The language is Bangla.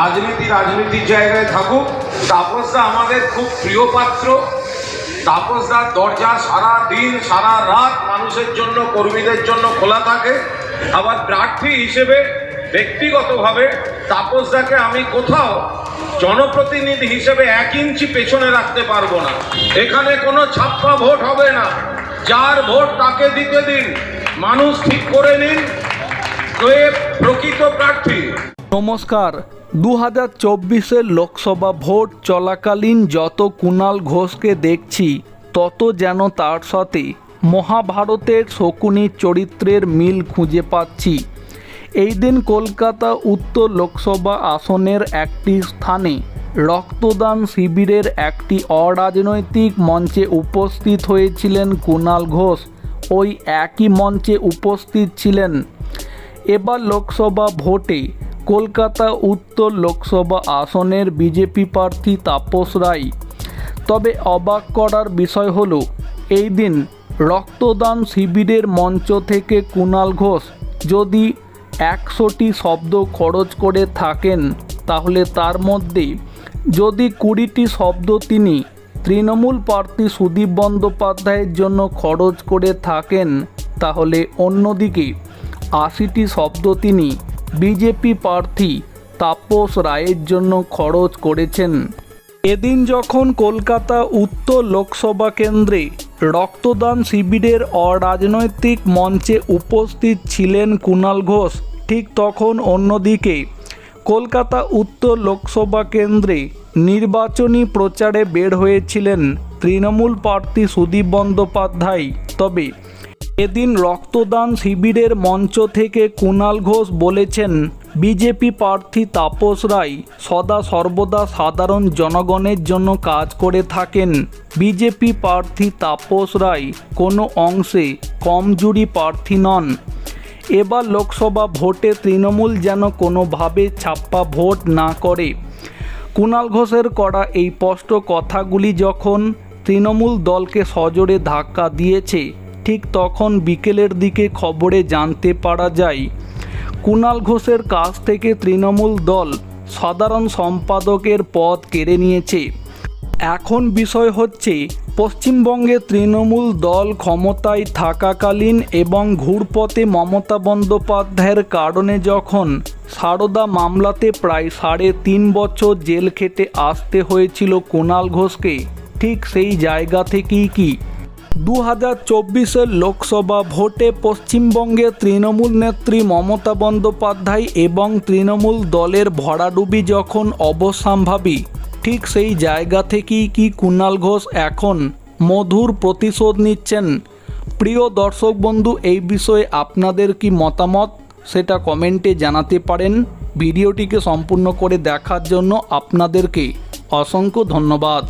রাজনীতি রাজনীতির জায়গায় থাকুক, তাপসদা আমাদের খুব প্রিয় পাত্র। তাপসদার দরজা সারা দিন, সারা রাত মানুষের জন্য, কর্মীদের জন্য খোলা থাকে। আবার প্রার্থী হিসেবে, ব্যক্তিগতভাবে তাপসদাকে আমি কোথাও জনপ্রতিনিধি হিসেবে এক ইঞ্চি পেছনে রাখতে পারব না। এখানে কোনো ছাপ্পা ভোট হবে না। যার ভোট তাকে দিতে দিন। মানুষ ঠিক করে নিন। প্রকৃত প্রার্থী? নমস্কার। দু হাজার চব্বিশের লোকসভা ভোট চলাকালীন যত কুণাল ঘোষকে দেখছি, তত যেন তার সাথে মহাভারতের শকুনি চরিত্রের মিল খুঁজে পাচ্ছি। এই দিন কলকাতা উত্তর লোকসভা আসনের একটি স্থানে রক্তদান শিবিরের একটি অরাজনৈতিক মঞ্চে উপস্থিত হয়েছিলেন কুণাল ঘোষ। ওই একই মঞ্চে উপস্থিত ছিলেন। এবার লোকসভা ভোটে কলকাতা উত্তর লোকসভা আসনের বিজেপি প্রার্থী তাপস রায়। তবে অবাক করার বিষয় হলো, এই দিন রক্তদান শিবিরের মঞ্চ থেকে কুণাল ঘোষ যদি একশোটি শব্দ খরচ করে থাকেন, তাহলে তার মধ্যে যদি কুড়িটি শব্দ তিনি তৃণমূল প্রার্থী সুদীপ বন্দ্যোপাধ্যায়ের জন্য খরচ করে থাকেন, তাহলে অন্যদিকে আশিটি শব্দ তিনি বিজেপি প্রার্থী তাপস রায়ের জন্য খরচ করেছেন। এদিন যখন কলকাতা উত্তর লোকসভা কেন্দ্রে রক্তদান শিবিরের অরাজনৈতিক মঞ্চে উপস্থিত ছিলেন কুণাল ঘোষ, ঠিক তখন অন্যদিকে কলকাতা উত্তর লোকসভা কেন্দ্রে নির্বাচনী প্রচারে বের হয়েছিলেন তৃণমূল প্রার্থী সুদীপ বন্দ্যোপাধ্যায়। তবে এদিন রক্তদান শিবিরের মঞ্চ থেকে কুণাল ঘোষ বলেছেন, বিজেপি প্রার্থী তাপস রায় সদা সর্বদা সাধারণ জনগণের জন্য কাজ করে থাকেন। বিজেপি প্রার্থী তাপস রায় কোনো অংশে কমজুরি প্রার্থী নন। এবার লোকসভা ভোটে তৃণমূল যেন কোনোভাবে ছাপ্পা ভোট না করে। কুণাল ঘোষের করা এই স্পষ্ট কথাগুলি যখন তৃণমূল দলকে সজোরে ধাক্কা দিয়েছে ঠিক তখন বিকেলের দিকে খবরে জানতে পারা যায় কুণাল ঘোষের কাছ থেকে তৃণমূল দল সাধারণ সম্পাদকের পদ কেড়ে নিয়েছে। এখন বিষয় হচ্ছে, পশ্চিমবঙ্গে তৃণমূল দল ক্ষমতায় থাকাকালীন এবং ঘুরপথে মমতা বন্দ্যোপাধ্যায়ের কারণে যখন সারদা মামলাতে প্রায় সাড়ে তিন বছর জেল খেটে আসতে হয়েছিল কুণাল ঘোষকে, ঠিক সেই জায়গা থেকেই কি দু হাজার চব্বিশের লোকসভা ভোটে পশ্চিমবঙ্গে তৃণমূল নেত্রী মমতা বন্দ্যোপাধ্যায় এবং তৃণমূল দলের ভরাডুবি যখন অবসাম্ভাবী, ঠিক সেই জায়গা থেকেই কি কুণাল ঘোষ এখন মধুর প্রতিশোধ নিচ্ছেন? প্রিয় দর্শক বন্ধু, এই বিষয়ে আপনাদের কি মতামত? সেটা কমেন্টে জানাতে পারেন। ভিডিওটিকে সম্পূর্ণ করে দেখার জন্য আপনাদেরকে অসংখ্য ধন্যবাদ।